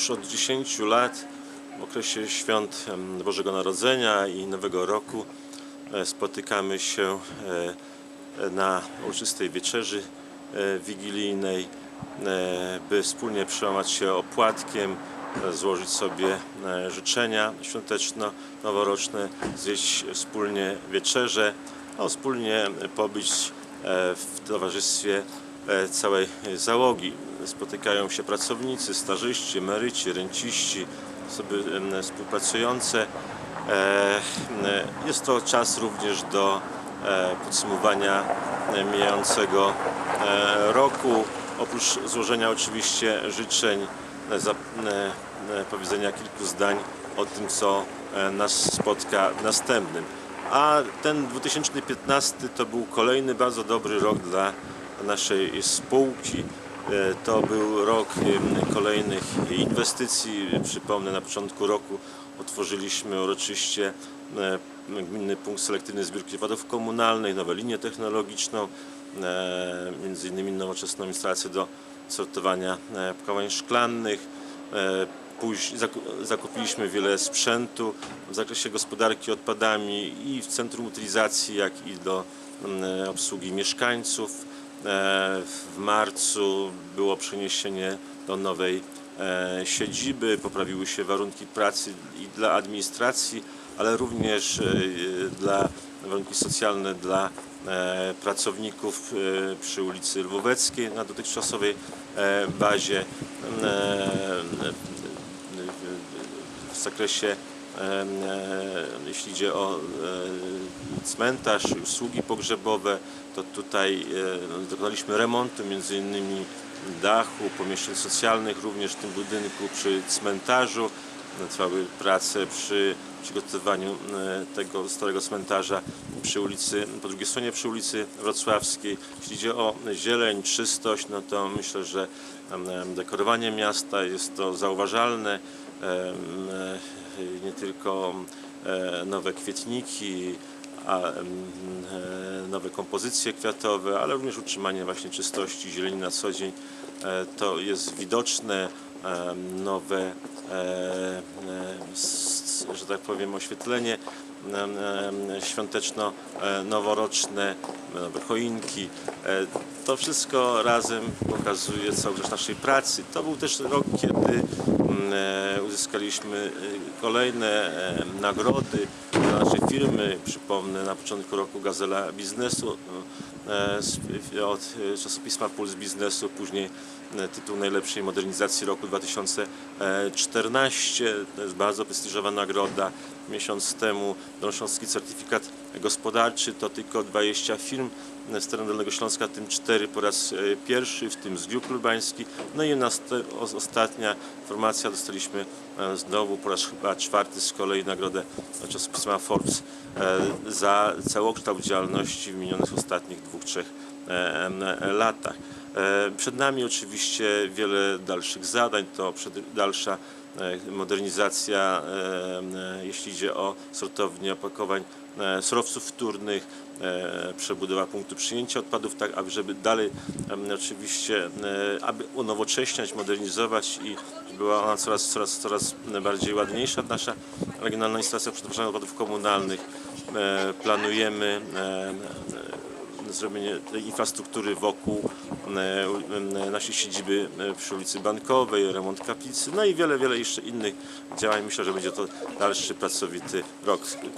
już od 10 lat w okresie świąt Bożego Narodzenia i Nowego Roku e, spotykamy się e, na uroczystej wieczerzy e, wigilijnej, e, by wspólnie przełamać się opłatkiem, e, złożyć sobie e, życzenia świąteczno-noworoczne, zjeść wspólnie wieczerze, a wspólnie pobyć e, w towarzystwie e, całej załogi. Spotykają się pracownicy, stażyści, emeryci, renciści, osoby współpracujące. E, e, Jest to czas również do e, podsumowania mijającego roku. Oprócz złożenia oczywiście życzeń, powiedzenia kilku zdań o tym, co nas spotka w następnym. A ten 2015 to był kolejny bardzo dobry rok dla naszej spółki. E, To był rok kolejnych inwestycji. Przypomnę, na początku roku otworzyliśmy uroczyście e, gminny punkt selektywny zbiórki odpadów komunalnych, nową linię technologiczną, e, między innymi nowoczesną instalację do sortowania Póź, zaku- zakupiliśmy wiele sprzętu w zakresie gospodarki odpadami i w centrum utylizacji, jak i do mm, obsługi mieszkańców. E, W marcu było przeniesienie do nowej e, siedziby, poprawiły się warunki pracy i dla administracji, ale również e, dla warunki socjalne dla pracowników przy ulicy Lwoweckiej na dotychczasowej bazie. W zakresie jeśli idzie o e, cmentarz i usługi pogrzebowe, to tutaj e, dokonaliśmy remontu między innymi dachu, pomieszczeń socjalnych również w tym budynku przy cmentarzu. Trwały prace przy przygotowaniu e, tego starego cmentarza przy ulicy, po drugiej stronie przy ulicy Wrocławskiej. Jeśli idzie o zieleń, czystość, no to myślę, że dekorowanie miasta jest to zauważalne. E, Nie tylko e, nowe kwietniki, e, nowe kompozycje kwiatowe, ale również utrzymanie właśnie czystości zieleni na co dzień. To jest widoczne, nowe, że tak powiem, oświetlenie świąteczno-noworoczne, nowe choinki. E, To wszystko razem pokazuje całość naszej pracy. To był też rok, kiedy mm, e, uzyskaliśmy e, kolejne e, nagrody dla naszej firmy. Przypomnę, na początku roku Gazela Biznesu e, od e, czasopisma Puls Biznesu, później e, tytuł najlepszej modernizacji roku 2014. To jest bardzo prestiżowa nagroda. Miesiąc temu Dolnośląski Certyfikat Gospodarczy to tylko 20 firm z terenu Dolnego Śląska, tym 4 po raz e, pierwszy, w tym Zbiór Lubański. No i ostatnia formacja dostaliśmy e, znowu po raz chyba czwarty z kolei nagrodę czasopisma Forbes e, za całokształt działalności w minionych ostatnich dwóch, trzech latach. Przed nami oczywiście wiele dalszych zadań, to dalsza modernizacja, e, e, jeśli idzie o sortownię opakowań e, surowców wtórnych, e, przebudowa punktu przyjęcia odpadów, tak aby żeby dalej oczywiście, e, aby unowocześniać, modernizować i była ona coraz, coraz, coraz bardziej ładniejsza, nasza regionalna instalacja przetwarzania odpadów komunalnych. E, Planujemy e, e, zrobienie tej infrastruktury wokół e, e, naszej siedziby e, przy ulicy Bankowej, remont kaplicy, no i wiele, wiele jeszcze innych działań. Myślę, że będzie to dalszy pracowity rok.